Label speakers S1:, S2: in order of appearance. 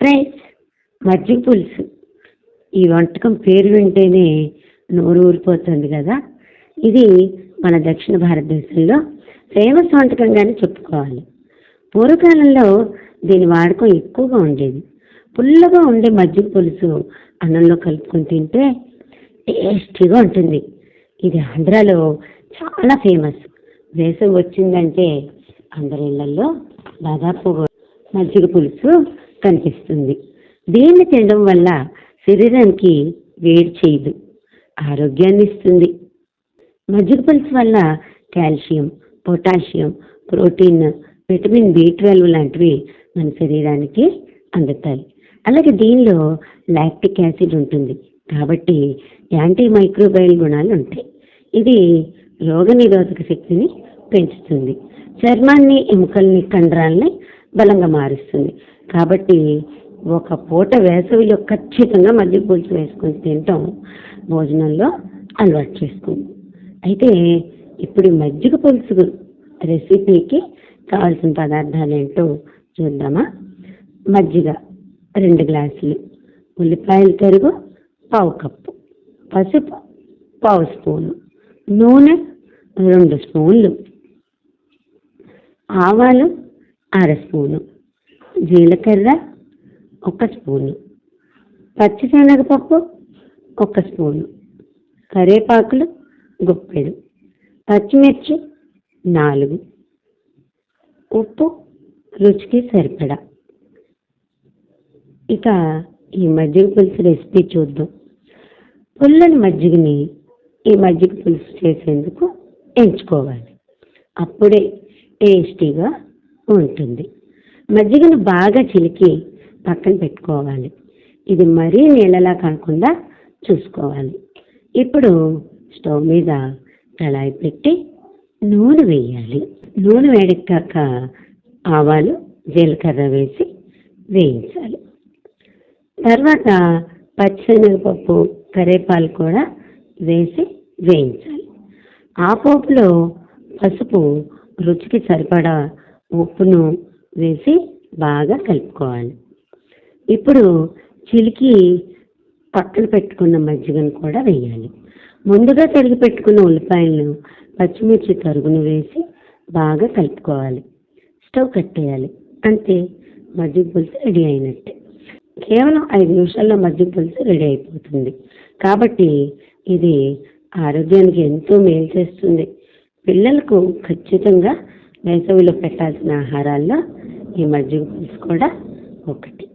S1: Fries మజ్జిగ పులుసు. ఈ వంటకం పేరు వింటేనే నోరు ఊరిపోతుంది కదా? ఇది మన దక్షిణ భారతదేశంలో ఫేమస్ వంటకంగానే చెప్పుకోవాలి. పూర్వకాలంలో దీని వాడకం ఎక్కువగా ఉండేది. పుల్లగా ఉండే మజ్జిగ పులుసు అన్నంలో కలుపుకొని తింటే టేస్టీగా ఉంటుంది. ఇది ఆంధ్రాలో చాలా ఫేమస్. వేసవి వచ్చిందంటే అందరి ఇళ్ళలో దాదాపు మజ్జిగ పులుసు కనిపిస్తుంది. దీన్ని తినడం వల్ల శరీరానికి వేడి చేయదు ఆరోగ్యాన్ని ఇస్తుంది. మజ్జిగ పులుసు వల్ల calcium potassium protein vitamin B twelve లాంటివి మన శరీరానికి అందుతాయి. అలాగే దీనిలో లాక్టిక్ యాసిడ్ ఉంటుంది. కాబట్టి యాంటీ మైక్రోబయల్ గుణాలు ఉంటాయి. ఇది రోగనిరోధక శక్తిని పెంచుతుంది. చర్మాన్ని ఎముకల్ని కండరాల్ని బలంగా మారుస్తుంది. కాబట్టి ఒక పూట వేసవిలో ఖచ్చితంగా మజ్జిగ పులుసు వేసుకొని తింటాం. భోజనంలో అలవాటు చేసుకుంది అయితే ఇప్పుడు మజ్జిగ పులుసు రెసిపీకి కావాల్సిన పదార్థాలు ఏంటో చూద్దామా? మజ్జిగ రెండు గ్లాసులు. ఉల్లిపాయల తరుగు పావు కప్పు. పసుపు పావు స్పూను. నూనె రెండు స్పూన్లు. ఆవాలు అర స్పూను. జీలకర్ర ఒక స్పూను పచ్చిశనగపప్పు ఒక స్పూను కరివేపాకులు గుప్పెడు పచ్చిమిర్చి నాలుగు ఉప్పు రుచికి సరిపడా. ఇక ఈ మజ్జిగ పులుసు రెసిపీ చూద్దాం. పుల్లని మజ్జిగని ఈ మజ్జిగ పులుసు చేసేందుకు ఎంచుకోవాలి. అప్పుడే టేస్టీగా ఉంటుంది. మజ్జిగను బాగా చిలికి పక్కన పెట్టుకోవాలి. ఇది మరీ నీళ్ళలా కాకుండా చూసుకోవాలి. ఇప్పుడు స్టవ్ మీద కళాయి పెట్టి నూనె వేయాలి. నూనె వేడెక్కాక ఆవాలు జీలకర్ర వేసి వేయించాలి. తర్వాత పచ్చిశనగపప్పు కరేపాలు కూడా వేసి వేయించాలి. ఆ పోపులో పసుపు రుచికి సరిపడా ఉప్పును వేసి బాగా కలుపుకోవాలి. ఇప్పుడు చిలికి పక్కన పెట్టుకున్న మజ్జిగను కూడా వేయాలి. ముందుగా తరిగి పెట్టుకున్న ఉల్లిపాయలను పచ్చిమిర్చి తరుగును వేసి బాగా కలుపుకోవాలి. స్టవ్ కట్టేయాలి. అంతే మజ్జిగ పులుసు రెడీ అయినట్టే. కేవలం ఐదు నిమిషాల్లో మజ్జిగ పులుసు రెడీ అయిపోతుంది. కాబట్టి ఇది ఆరోగ్యానికి ఎంతో మేలు చేస్తుంది. పిల్లలకు ఖచ్చితంగా వేసవిలో పెట్టాల్సిన ఆహారాల్లో ఈ మజ్జిగ పులుసు కూడా ఒకటి.